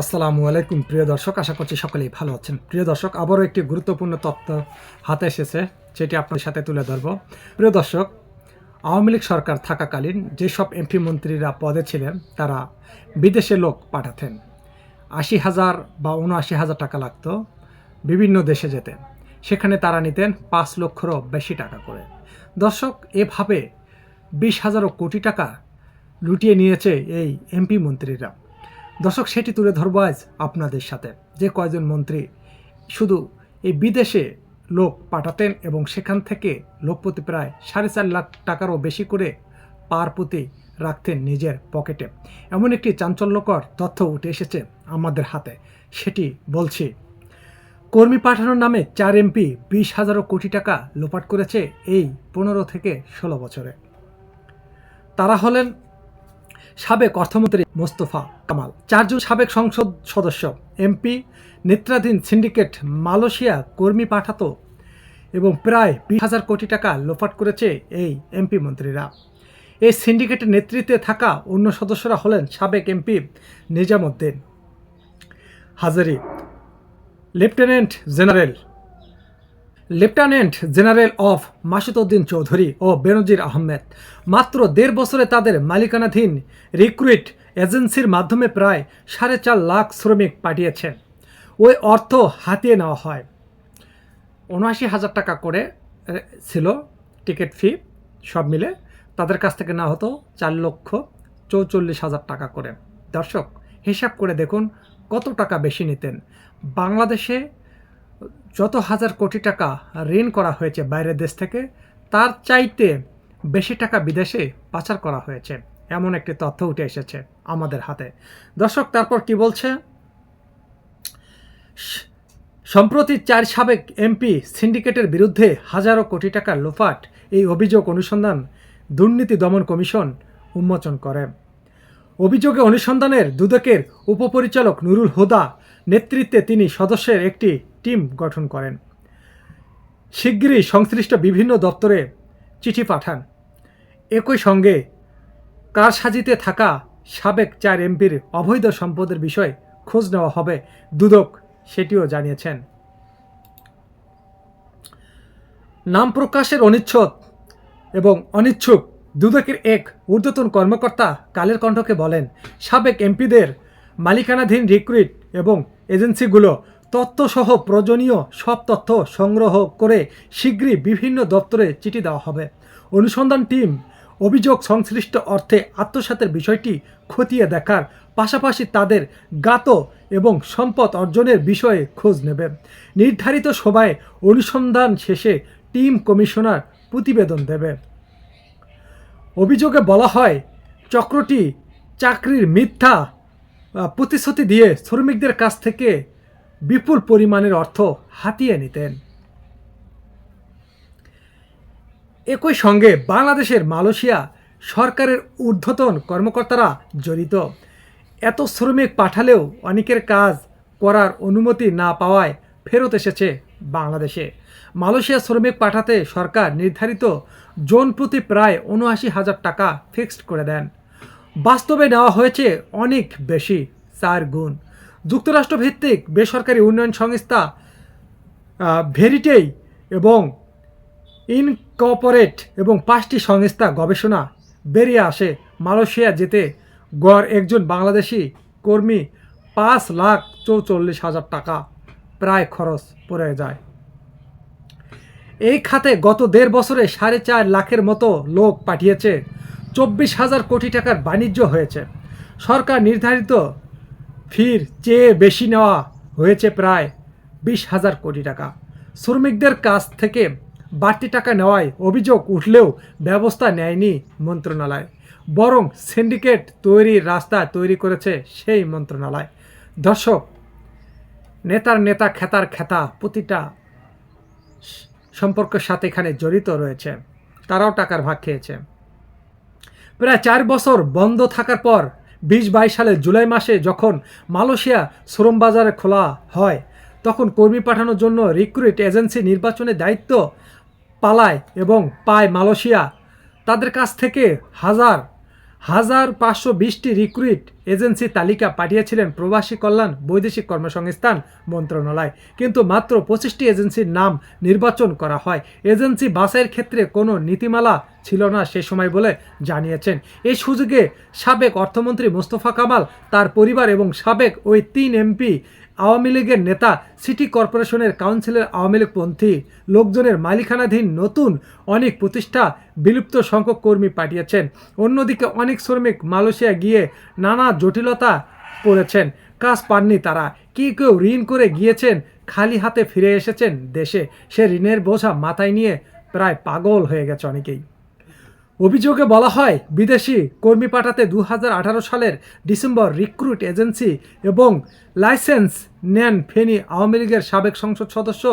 আসসালামু আলাইকুম, প্রিয় দর্শক। আশা করছি সকলেই ভালো আছেন। প্রিয় দর্শক, আবারও একটি গুরুত্বপূর্ণ তথ্য হাতে এসেছে সেটি আপনার সাথে তুলে ধরব। প্রিয় দর্শক, আওয়ামী লীগ সরকার থাকাকালীন যেসব এমপি মন্ত্রীরা পদে ছিলেন, তারা বিদেশে লোক পাঠাতেন। আশি হাজার বা উনআশি হাজার টাকা লাগতো বিভিন্ন দেশে যেতেন সেখানে তারা নিতেন পাঁচ লক্ষেরও বেশি টাকা করে। দর্শক, এভাবে বিশ হাজারও কোটি টাকা লুটিয়ে নিয়েছে এই এমপি মন্ত্রীরা। দর্শক, সেটি তুলে ধরবো আজ আপনাদের সাথে। যে কয়জন মন্ত্রী শুধু এই বিদেশে লোক পাঠাতেন এবং সেখান থেকে লোক প্রতি প্রায় সাড়ে চার লাখ টাকারও বেশি করে পার প্রতি রাখতেন নিজের পকেটে। এমন একটি চাঞ্চল্যকর তথ্য উঠে এসেছে আমাদের হাতে। সেটি বলছি, কর্মী পাঠানোর নামে চার এমপি বিশ হাজারো কোটি টাকা লোপাট করেছে এই পনেরো থেকে ষোলো বছরে। তারা হলেন সাবেক অর্থমন্ত্রী মোস্তফা কামাল। চারজন সাবেক সংসদ সদস্য, এমপি নেত্রাধীন সিন্ডিকেট, মালয়েশিয়া কর্মী পাঠাতো এবং প্রায় বিশ হাজার কোটি টাকা লোপাট করেছে এই এমপি মন্ত্রীরা। এই সিন্ডিকেটের নেতৃত্বে থাকা অন্য সদস্যরা হলেন সাবেক MP Nizamuddin Hazari, lieutenant general lieutenant general of Masududdin Chowdhury ও বেনজির আহমেদ। মাত্র দেড় বছরে তাদের মালিকানাধীন রিক্রুইট এজেন্সির মাধ্যমে প্রায় সাড়ে চার লাখ শ্রমিক পাঠিয়েছেন ওই অর্থ হাতিয়ে নেওয়া হয়। উনআশি হাজার টাকা করে ছিল টিকিট ফি, সব মিলে। তাদের কাছ থেকে না হতো চার লক্ষ চৌচল্লিশ হাজার টাকা করে। দর্শক, হিসাব করে দেখুন কত টাকা বেশি নিতেন। বাংলাদেশে যত হাজার কোটি টাকা ঋণ করা হয়েছে বাইরের দেশ থেকে, তার চাইতে বেশি টাকা বিদেশে পাচার করা হয়েছে। এমন একটি তথ্য উঠে এসেছে আমাদের হাতে। দর্শক, তারপর কি বলছে? সম্প্রতি চার সাবেক এমপি সিন্ডিকেটের বিরুদ্ধে হাজারো কোটি টাকার লোফাট এই অভিযোগ অনুসন্ধান দুর্নীতি দমন কমিশন উন্মোচন করে। অভিযোগে অনুসন্ধানের দুদকের উপপরিচালক নুরুল হুদা নেতৃত্বে তিনি সদস্যের একটি টিম গঠন করেন। শিগগিরই সংশ্লিষ্ট বিভিন্ন দপ্তরে চিঠি পাঠান। একই সঙ্গে কারসাজিতে থাকা সাবেক চার এমপির অবৈধ সম্পদের বিষয়ে খোঁজ নেওয়া হবে, দুদক সেটিও জানিয়েছেন। নাম প্রকাশের অনিচ্ছদ এবং অনিচ্ছুক দুদকের এক ঊর্ধ্বতন কর্মকর্তা কালের কণ্ঠকে বলেন, সাবেক এমপিদের মালিকানাধীন রিক্রুইট এবং এজেন্সিগুলো তথ্যসহ প্রয়োজনীয় সব তথ্য সংগ্রহ করে শীঘ্রই বিভিন্ন দপ্তরে চিঠি দেওয়া হবে। অনুসন্ধান টিম অভিযোগ সংশ্লিষ্ট অর্থে আত্মসাতের বিষয়টি খতিয়ে দেখার পাশাপাশি তাদের গাত এবং সম্পদ অর্জনের বিষয়ে খোঁজ নেবে। নির্ধারিত সভায় অনুসন্ধান শেষে টিম কমিশনার প্রতিবেদন দেবে। অভিযোগে বলা হয়, চক্রটি চাকরির মিথ্যা প্রতিশ্রুতি দিয়ে শ্রমিকদের কাছ থেকে বিপুল পরিমাণের অর্থ হাতিয়ে নিতেন। একই সঙ্গে বাংলাদেশের মালয়েশিয়া সরকারের ঊর্ধ্বতন কর্মকর্তারা জড়িত। এত শ্রমিক পাঠালেও অনেকের কাজ করার অনুমতি না পাওয়ায় ফেরত এসেছে বাংলাদেশে। মালয়েশিয়া শ্রমিক পাঠাতে সরকার নির্ধারিত জোন প্রতি প্রায় উনআশি হাজার টাকা ফিক্সড করে দেন। বাস্তবে নেওয়া হয়েছে অনেক বেশি, চার গুণ। যুক্তরাষ্ট্রভিত্তিক বেসরকারি উন্নয়ন সংস্থা ভেরিটেই এবং ইনকর্পোরেট এবং পাঁচটি সংস্থা গবেষণা বেরিয়ে আসে মালয়েশিয়া যেতে। গড় একজন বাংলাদেশি কর্মী পাঁচ লাখ চৌচল্লিশ হাজার টাকা প্রায় খরচ পড়ে যায়। এই খাতে গত দেড় বছরে সাড়ে চার লাখের মতো লোক পাঠিয়েছে, চব্বিশ হাজার কোটি টাকার বাণিজ্য হয়েছে। সরকার নির্ধারিত ফির চেয়ে বেশি নেওয়া হয়েছে প্রায় বিশ হাজার কোটি টাকা। শ্রমিকদের কাছ থেকে বাড়তি টাকা নেওয়ায় অভিযোগ উঠলেও ব্যবস্থা নেয়নি মন্ত্রণালয়, বরং সিন্ডিকেট তৈরির রাস্তা তৈরি করেছে সেই মন্ত্রণালয়। দর্শক, নেতার নেতা খেতার খেতা প্রতিটা সম্পর্কের সাথে এখানে জড়িত রয়েছে, তারাও টাকার ভাগ খেয়েছে। প্রায় চার বছর বন্ধ থাকার পর বিশ বাইশ সালের জুলাই মাসে যখন মালয়েশিয়া শ্রম বাজারে খোলা হয়, তখন কর্মী পাঠানোর জন্য রিক্রুট এজেন্সি নির্বাচনের দায়িত্ব পালায় এবং পায় মালয়েশিয়া। তাদের কাছ থেকে হাজার হাজার পাঁচশো বিশটি রিক্রুইট এজেন্সি তালিকা পাঠিয়েছিলেন প্রবাসী কল্যাণ বৈদেশিক কর্মসংস্থান মন্ত্রণালয়। কিন্তু মাত্র পঁচিশটি এজেন্সির নাম নির্বাচন করা হয়। এজেন্সি বাছাইয়ের ক্ষেত্রে কোনো নীতিমালা ছিল না সে সময় বলে জানিয়েছেন। এই সুযোগে সাবেক অর্থমন্ত্রী মোস্তফা কামাল, তার পরিবার এবং সাবেক ওই তিন এমপি আওয়ামী লীগের নেতা সিটি কর্পোরেশনের কাউন্সিলের আওয়ামী লীগপন্থী লোকজনের মালিকানাধীন নতুন অনেক প্রতিষ্ঠা বিলুপ্ত সংখ্যক কর্মী পাঠিয়েছেন। অন্যদিকে অনেক শ্রমিক মালয়েশিয়া গিয়ে নানা জটিলতা পড়েছেন। কাজ পাননি তারা। কি কেউ ঋণ করে গিয়েছেন, খালি হাতে ফিরে এসেছেন দেশে। সে ঋণের বোঝা মাথায় নিয়ে প্রায় পাগল হয়ে গেছে অনেকেই। অভিযোগে বলা হয়, বিদেশি কর্মী পাঠাতে দু হাজার আঠারো সালের ডিসেম্বর রিক্রুট এজেন্সি এবং লাইসেন্স নেন ফেনী আওয়ামী লীগের সাবেক সংসদ সদস্য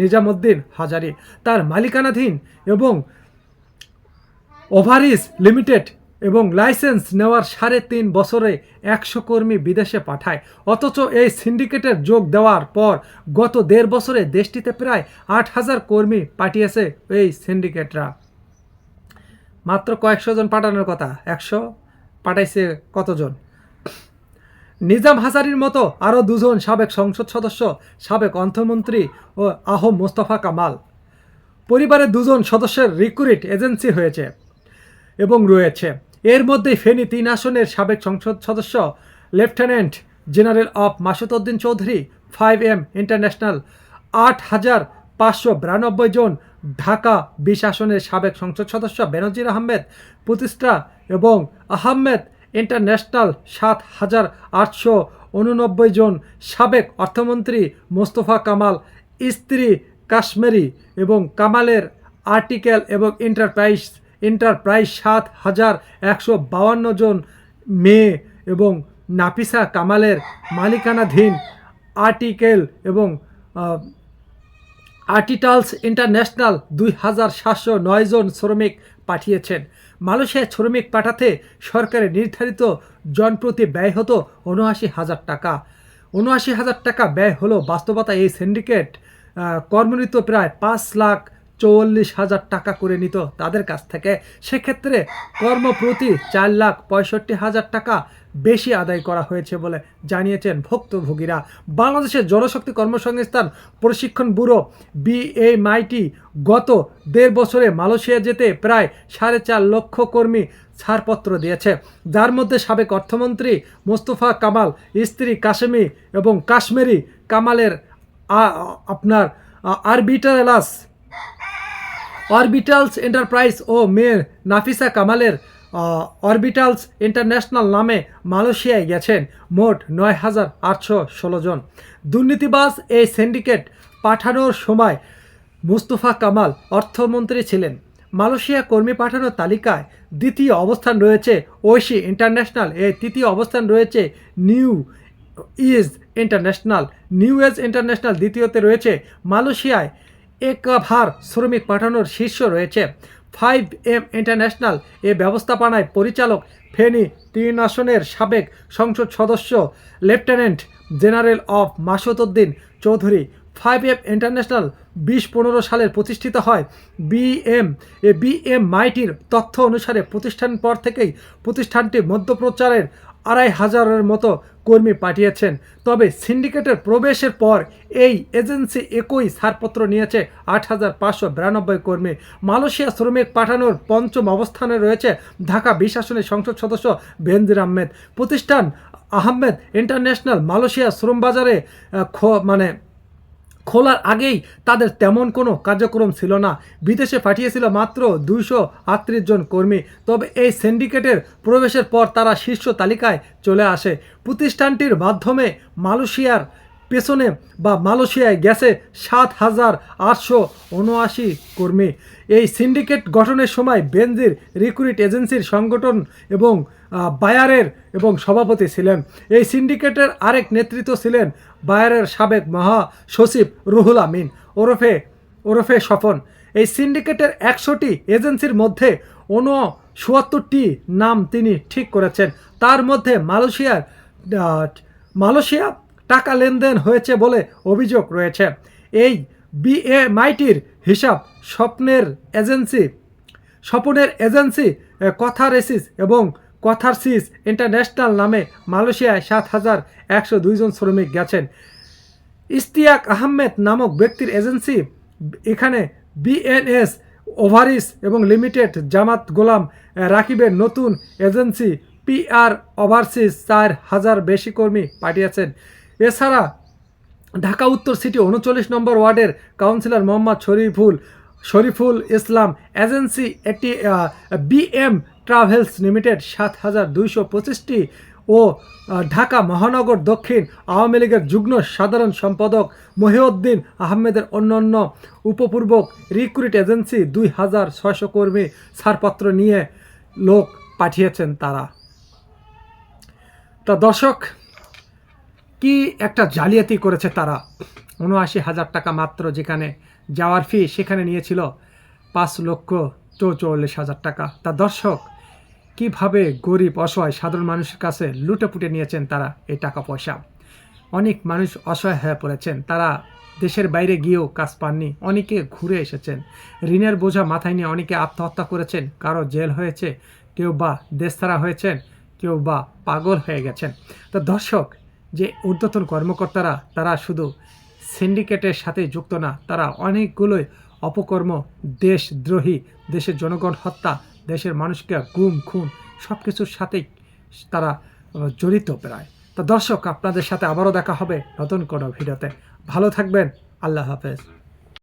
নিজামুদ্দিন হাজারি। তার মালিকানাধীন এবং ওভারিস লিমিটেড এবং লাইসেন্স নেওয়ার সাড়ে তিন বছরে একশো কর্মী বিদেশে পাঠায়। অথচ এই সিন্ডিকেটের যোগ দেওয়ার পর গত দেড় বছরে দেশটিতে প্রায় আট হাজার কর্মী পাঠিয়েছে এই সিন্ডিকেটরা। মাত্র কয়েকশো জন পাঠানোর কথা। একশো পাঠাইছে কতজন? নিজাম হাজারির মতো আরও দুজন সাবেক সংসদ সদস্য, সাবেক অর্থমন্ত্রী ও আহম মোস্তফা কামাল। পরিবারের দুজন সদস্যের রিক্রুট এজেন্সি হয়েছে এবং রয়েছে। এর মধ্যে ফেনী তিন আসনের সাবেক সংসদ সদস্য, lieutenant general of Masududdin Chowdhury, five M international, আট হাজার পাঁচশো বিরানব্বই জন ঢাকা বিশ আসনের সাবেক সংসদ সদস্য বেনজির আহমেদ, প্রতিষ্ঠা এবং আহমেদ ইন্টারন্যাশনাল সাত হাজার আটশো উননব্বই জন সাবেক অর্থমন্ত্রী মোস্তফা কামাল, স্ত্রী কাশ্মীরি এবং কামালের আর্টিকেল এবং এন্টারপ্রাইজ এন্টারপ্রাইজ সাত হাজার একশো বাউান্ন জন মেয়ে এবং নাফিসা কামালের মালিকানাধীন আর্টিকেল এবং আর্টিটালস ইন্টারন্যাশনাল দুই হাজার সাতশো নয় জন শ্রমিক পাঠিয়েছেন। মালয়েশিয়ায় শ্রমিক পাঠাতে সরকারের নির্ধারিত জনপ্রতি ব্যয় হতো উনআশি হাজার টাকা। উনআশি হাজার টাকা ব্যয় হলো বাস্তবতা এই সিন্ডিকেট কর্মনীত প্রায় পাঁচ লাখ চৌল্লিশ হাজার টাকা করে নিত তাদের কাছ থেকে। সেক্ষেত্রে কর্মপ্রতি চার লাখ পঁয়ষট্টি হাজার টাকা বেশি আদায় করা হয়েছে বলে জানিয়েছেন ভুক্তভোগীরা। বাংলাদেশের জনশক্তি কর্মসংস্থান প্রশিক্ষণ ব্যুরো বিএমআইটি গত দেড় বছরে মালয়েশিয়া যেতে প্রায় সাড়ে চার লক্ষ কর্মী ছাড়পত্র দিয়েছে। যার মধ্যে সাবেক অর্থমন্ত্রী মোস্তফা কামাল, স্ত্রী কাশ্মী এবং কাশ্মীরি কামালের আপনার আরবিটারালাস অরবিটালস এন্টারপ্রাইজ ও মেয়ের নাফিসা কামালের অরবিটালস ইন্টারন্যাশনাল নামে মালয়েশিয়ায় গেছেন মোট নয় হাজার আটশো ষোলো জন। দুর্নীতিবাজ এই সিন্ডিকেট পাঠানোর সময় মুস্তফা কামাল অর্থমন্ত্রী ছিলেন। মালয়েশিয়া কর্মী পাঠানোর তালিকায় দ্বিতীয় অবস্থান রয়েছে ঐশী ইন্টারন্যাশনাল এর তৃতীয় অবস্থান রয়েছে new is international, new age international, দ্বিতীয়তে রয়েছে মালয়েশিয়ায় একাভার শ্রমিক পাঠানোর শীর্ষ রয়েছে। ফাইভ এম ইন্টারন্যাশনাল এ ব্যবস্থাপনায় পরিচালক ফেনী তিন আসনের সাবেক সংসদ সদস্য, lieutenant general of Masududdin Chowdhury. Five M international বিশ পনেরো সালের প্রতিষ্ঠিত হয়। বিএম এ বিএম মাইটির তথ্য অনুসারে প্রতিষ্ঠান পর থেকেই প্রতিষ্ঠানটি মধ্যপ্রচারের আড়াই হাজারের মতো কর্মী পাঠিয়েছেন। তবে সিন্ডিকেটের প্রবেশের পর এই এজেন্সি একই ছাড়পত্র নিয়েছে আট হাজার পাঁচশো বিরানব্বই কর্মী। মালয়েশিয়া শ্রমিক পাঠানোর পঞ্চম অবস্থানে রয়েছে ঢাকা বিশাসনের সংসদ সদস্য বেনজির আহমেদ। প্রতিষ্ঠান আহমেদ ইন্টারন্যাশনাল মালয়েশিয়া শ্রম বাজারে মানে খোলার আগেই তাদের তেমন কোনো কার্যক্রম ছিল না। বিদেশে পাঠিয়েছিল মাত্র দুইশো আটত্রিশ জন কর্মী। তবে এই সিন্ডিকেটের প্রবেশের পর তারা শীর্ষ তালিকায় চলে আসে। প্রতিষ্ঠানটির মাধ্যমে মালয়েশিয়ার পেছনে বা মালয়েশিয়ায় গেছে সাত হাজার আটশো উনআশি কর্মী। এই সিন্ডিকেট গঠনের সময় বেনজির রিক্রুট এজেন্সির সংগঠন এবং বায়ারের এবং সভাপতি ছিলেন। এই সিন্ডিকেটের আরেক নেতৃত্ব ছিলেন বায়ারের সাবেক মহা সচিব রুহুল আমিন। ওরফে ওরফে স্বপন। এই সিন্ডিকেটের একশোটি এজেন্সির মধ্যে ঊনসত্তরটি নাম তিনি ঠিক করেছেন। তার মধ্যে মালয়েশিয়ার মালয়েশিয়া টাকা লেনদেন হয়েছে বলে অভিযোগ রয়েছে। এই বিএমআইটির হিসাব স্বপ্নের এজেন্সি স্বপনের এজেন্সি এ, কথা রেসিস এবং কথারসিস ইন্টারন্যাশনাল নামে মালয়েশিয়ায় সাত হাজার একশো দুইজন শ্রমিক গেছেন। ইস্তিয়াক আহমেদ নামক ব্যক্তির এজেন্সি এখানে বিএনএস ওভারিস এবং লিমিটেড জামাত গোলাম রাকিবের নতুন এজেন্সি পিআর ওভারসিস চার হাজার বেশি কর্মী পাঠিয়েছেন। এছাড়া ঢাকা উত্তর সিটি উনচল্লিশ নম্বর ওয়ার্ডের কাউন্সিলর মোহাম্মদ শরীফুল শরীফুল ইসলাম এজেন্সি একটি বিএম ট্রাভেলস লিমিটেড সাত হাজার দুইশো পঁচিশটি ও ঢাকা মহানগর দক্ষিণ আওয়ামী লীগের যুগ্ম সাধারণ সম্পাদক মহিউদ্দিন আহমেদের অন্যান্য উপপূর্বক রিক্রুট এজেন্সি দুই হাজার ছয়শো কর্মী ছাড়পত্র নিয়ে লোক পাঠিয়েছেন তারা। তা দর্শক কি একটা জালিয়াতি করেছে তারা? উনআশি হাজার টাকা মাত্র যেখানে যাওয়ার ফি সেখানে নিয়েছিল পাঁচ লক্ষ চৌচল্লিশ হাজার টাকা। তা দর্শক, কীভাবে গরিব, অসহায়, সাধারণ মানুষের কাছে লুটেপুটে নিয়েছেন তারা এই টাকা পয়সা? অনেক মানুষ অসহায় হয়ে পড়েছেন। তারা দেশের বাইরে গিয়েও কাজ পাননি। অনেকে ঘুরে এসেছেন। ঋণের বোঝা মাথায় নিয়ে অনেকে আত্মহত্যা করেছেন। কারও জেল হয়েছে, কেউ বা দেশছাড়া হয়েছেন, কেউ বা পাগল হয়ে গেছেন। তো দর্শক যে ঊর্ধ্বতন কর্মকর্তারা, তারা শুধু সিন্ডিকেটের সাথে যুক্ত না, তারা অনেকগুলোই অপকর্ম, দেশদ্রোহী, দেশের জনগণ হত্যা, দেশের মানুষকে গুম, খুন সব কিছুর সাথেই তারা জড়িত প্রায়। তা দর্শক, আপনাদের সাথে আবারও দেখা হবে নতুন কোনো ভিডিওতে। ভালো থাকবেন, আল্লাহ হাফেজ।